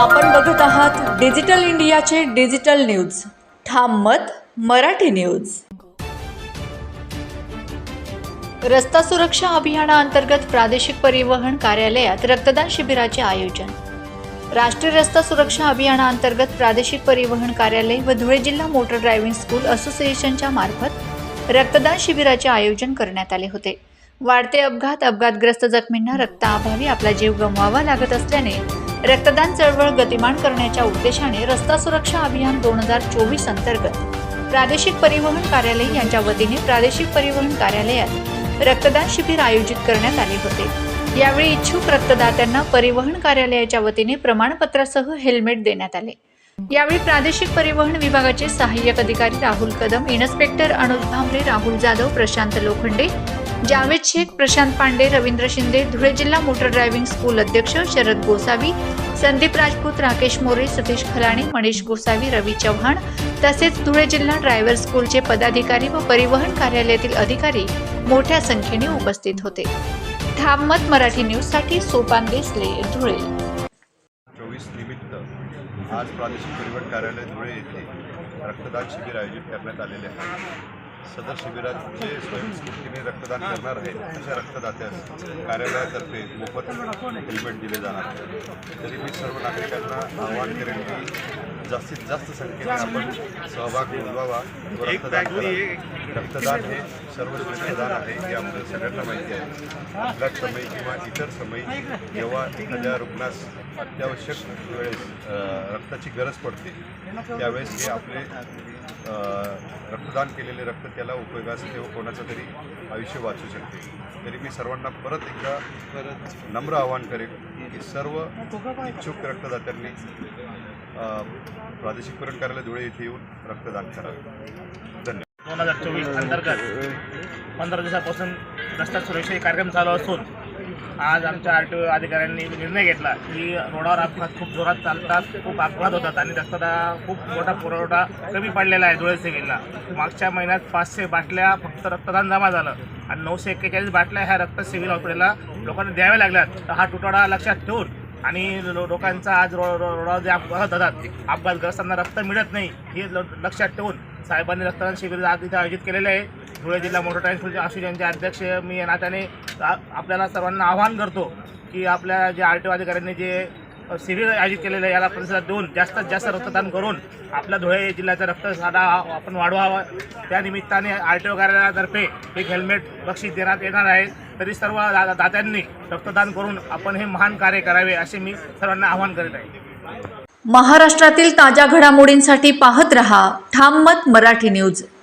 आपण बघत आहात डिजिटल इंडियाचे डिजिटल न्यूज. ठाम मत मराठी न्यूज. रस्ता सुरक्षा अभियानाअंतर्गत प्रादेशिक परिवहन कार्यालयात रक्तदान शिबिराचे आयोजन. राष्ट्रीय रस्ता सुरक्षा अभियानाअंतर्गत प्रादेशिक परिवहन कार्यालय व धुळे जिल्हा मोटर ड्रायव्हिंग स्कूल असोसिएशनच्या मार्फत रक्तदान शिबिराचे आयोजन करण्यात आले होते. वाढते अपघात अपघातग्रस्त जखमींना रक्ताअभावी आपला जीव गमवावा लागत असल्याने रक्तदान चळवळ गतिमान करण्याच्या उद्देशाने रस्ता सुरक्षा अभियान दोन हजार चोवीस अंतर्गत प्रादेशिक परिवहन कार्यालय यांच्या वतीने प्रादेशिक परिवहन कार्यालयात रक्तदान शिबिर आयोजित करण्यात आले होते. यावेळी इच्छुक रक्तदात्यांना परिवहन कार्यालयाच्या वतीने प्रमाणपत्रासह हेल्मेट देण्यात आले. यावेळी प्रादेशिक परिवहन विभागाचे सहाय्यक अधिकारी राहुल कदम इन्स्पेक्टर अनुज भांबरे राहुल जाधव प्रशांत लोखंडे जावेद शेख प्रशांत पांडे रवींद्र शिंदे धुळे जिल्हा मोटर ड्रायव्हिंग स्कूल अध्यक्ष शरद गोसावी संदीप राजपूत राकेश मोरे सतीश खलाणे मनीष गोसावी रवी चव्हाण तसेच धुळे जिल्हा ड्रायव्हर स्कूलचे पदाधिकारी व परिवहन कार्यालयातील अधिकारी मोठ्या संख्येने उपस्थित होते. धाममत मराठी न्यूजसाठी सोपान देसले धुळे. चोवीस निमित्त आज प्रादेशिक परिवहन कार्यालय धुळे येथे रक्तदान शिबिर आयोजित करण्यात आलेले आहे. सदर शिबिरात जे स्वयंस्फूर्तीने रक्तदान करणार आहेत? अशा रक्तदात्यास कार्यालयातर्फे मोफत हेल्मेट दिले जाणार? आहे तरी मी सर्व नागरिकांना आवाहन करेन की जास्तीत जास्त संख्येने आपण सहभाग नोंदवावा. व रक्तदान रक्तदान हे सर्वश्रेष्ठ दान आहे हे आपल्याला सगळ्यांना माहिती आहे. अपघात समय किंवा इतर समय जेव्हा एखाद्या रुग्णास अत्यावश्यक वेळेस रक्ताची गरज पडते त्यावेळेस हे आपले रक्तदान केलेले रक्त त्याला उपयोगास येते व कोणाचं तरी आयुष्य वाचू शकते. तरी मी सर्वांना परत एकदा परत नम्र आवाहन करेन की सर्व इच्छुक रक्तदात्यांनी प्रादेशिक करण कार्यालय धुळे येथे येऊन रक्तदान करावे धन्यवाद. दोन हजार चोवीस अंतर्गत पंधरा दिवसापासून रस्ता सुरक्षा हे कार्यक्रम चालू असून आज आमच्या आर टी ओ अधिकाऱ्यांनी निर्णय घेतला की रोडावर अपघात खूप जोरात चालतात खूप अपघात होतात आणि रक्ताचा खूप मोठा पुरवठा कमी पडलेला आहे धुळे सिव्हिलला. मागच्या महिन्यात पाचशे बाटल्या फक्त रक्तदान जमा झालं आणि नऊशे एक्केचाळीस बाटल्या ह्या रक्त सिव्हिल हॉस्पिटलला लोकांना द्याव्या लागल्यात. तर हा तुटवडा लक्षात ठेवून आणि लो- लोकांचा आज रो रोडावर जे अपघात होतात अपघातग्रस्तांना रक्त मिळत नाही हे ल- लक्षात ठेवून साहेबांनी रक्तदान शिबिर आज इथे आयोजित केलेलं आहे. धुळे जिल्हा मोटर ट्रान्सपोर्ट असोसिएशनचे अध्यक्ष मी या नात्याने आपल्याला सर्वांना आवाहन करतो की आपल्या जे आर टी ओ अधिकाऱ्यांनी जे शिबिर आयोजित केलेलं आहे याला प्रतिसाद देऊन जास्तीत जास्त रक्तदान करून आपल्या धुळे जिल्ह्याचा रक्तसाठा आपण वाढवावा. त्यानिमित्ताने आर टी ओ कार्यालयातर्फे एक हेल्मेट बक्षीस देण्यात येणार आहे. तरी सर्व दा- दात्यांनी रक्तदान करून आपण हे महान कार्य करावे असे मी सर्वांना आवाहन करीत आहे. महाराष्ट्रातील ताज्या घडामोडींसाठी पाहत रहा ठाम मत मराठी न्यूज.